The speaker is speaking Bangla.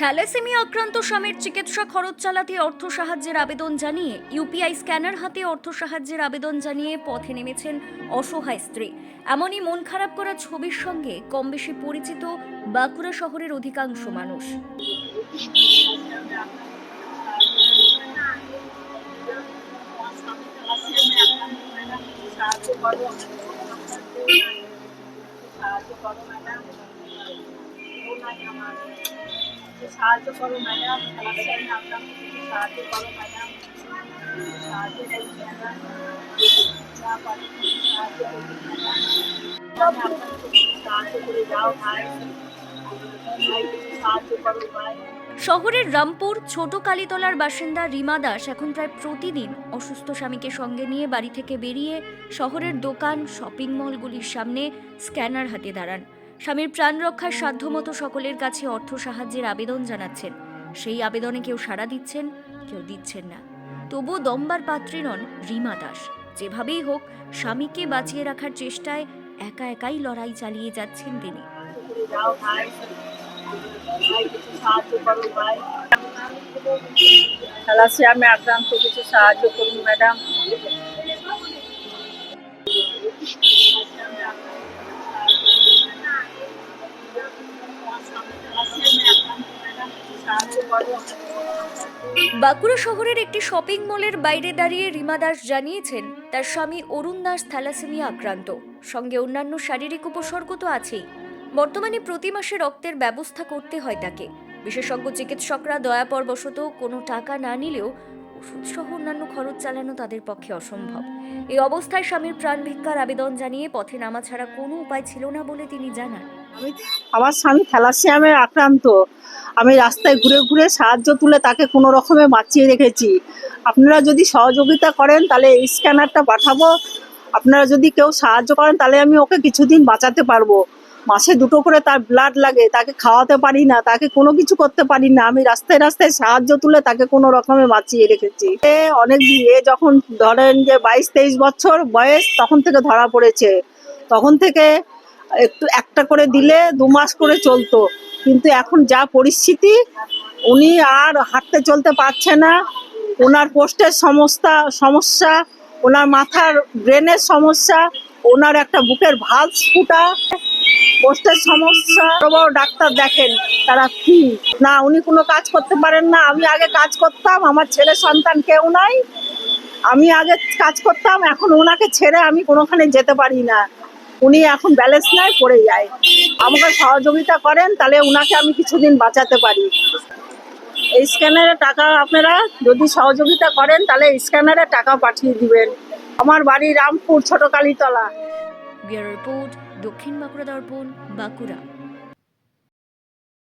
থ্যালাসেমিয়া আক্রান্ত স্বামীর চিকিৎসা খরচ চালাতে অর্থ সাহায্যের আবেদন জানিয়ে ইউপিআই স্ক্যানার হাতে অর্থ সাহায্যের আবেদন জানিয়ে পথে নেমেছেন অসহায় স্ত্রী। এমনই মন খারাপ করা ছবির সঙ্গে কম বেশি পরিচিত বাঁকুড়া শহরের অধিকাংশ মানুষ। সাহায্য করো সাহায্য করো ম্যাডাম সাহায্য করো ম্যাডাম শহরের রামপুর, ছোট কালীতলার বাসিন্দা রিমা দাস এখন প্রায় প্রতিদিন অসুস্থ স্বামীকে সঙ্গে নিয়ে বাড়ি থেকে বেরিয়ে শহরের দোকান শপিং মলগুলির সামনে স্ক্যানার হাতে দাঁড়ান। স্বামীর প্রাণ রক্ষার সাধ্যমতো সকলের কাছে অর্থ সাহায্যের আবেদন জানাচ্ছেন। সেই আবেদনে কেউ সাড়া দিচ্ছেন, কেউ দিচ্ছেন না। তবুও দম্বার পাত্রী নন রিমা দাস। যেভাবেই হোক, স্বামীকে বাঁচিয়ে রাখার চেষ্টায় একা একাই লড়াই চালিয়ে যাচ্ছেন তিনি। ম্যাডাম সাহায্য করো বাঁকুড়া শহরের একটি শপিং মলের বাইরে দাঁড়িয়ে রিমা দাস জানিয়েছেন, তার স্বামী অরুণ দাস থ্যালাসেমিয়া আক্রান্ত। সঙ্গে অন্যান্য শারীরিক উপসর্গ তো আছেই। বর্তমানে প্রতি মাসে রক্তের ব্যবস্থা করতে হয় তাকে। বিশেষজ্ঞ চিকিৎসকরা দয়াপরবশত কোনো টাকা না নিলেও ওষুধ সহ অন্যান্য খরচ চালানো তাদের পক্ষে অসম্ভব। এই অবস্থায় স্বামীর প্রাণ ভিক্ষার আবেদন জানিয়ে পথে নামা ছাড়া কোনো উপায় ছিল না বলে তিনি জানান। আমার স্বামী থ্যালাসিয়ামে আক্রান্ত। আমি রাস্তায় ঘুরে ঘুরে সাহায্য তুলে তাকে কোনো রকমে বাঁচিয়ে রেখেছি। আপনারা যদি সহযোগিতা করেন, তাহলে স্ক্যানারটা পাঠাবো। আপনারা যদি কেউ সাহায্য করেন, তাহলে আমি ওকে কিছুদিন বাঁচাতে পারব। মাসে দুটো করে তার ব্লাড লাগে, তাকে খাওয়াতে পারি না, তাকে কোনো কিছু করতে পারি না। আমি রাস্তায় রাস্তায় সাহায্য তুলে তাকে কোনো রকমে বাঁচিয়ে রেখেছি। এ অনেক এ যখন ধরেন যে বাইশ, তেইশ বছর বয়স, তখন থেকে ধরা পড়েছে। তখন থেকে একটু একটা করে দিলে দু মাস করে চলতো। কিন্তু এখন যা পরিস্থিতি, উনি আর হাঁটতে চলতে পারছে না। ওনার পোস্টের সমস্যা সমস্যা, ওনার মাথার ব্রেনের সমস্যা, ওনার একটা বুকের ভালস ফুটা পোস্টের সমস্যা। বড় ডাক্তার দেখেন তারা কি। না, উনি কোনো কাজ করতে পারেন না। আমি আগে কাজ করতাম, আমার ছেলে সন্তান কেউ নাই। আমি আগে কাজ করতাম, এখন ওনাকে ছেড়ে আমি কোনোখানে যেতে পারি না। উনি এখন ব্যালেন্স নাই, পড়ে যায়। আমাকে সহযোগিতা করেন, তাহলে ওনাকে আমি কিছুদিন বাঁচাতে পারি। এই স্ক্যানারে টাকা আপনারা যদি সহযোগিতা করেন, তাহলে স্ক্যানারে টাকা পাঠিয়ে দিবেন। আমার বাড়ি রামপুর ছোট কালীতলা রিপোর্ট দক্ষিণ বাঁকুড়া দর্পণ বাঁকুড়া।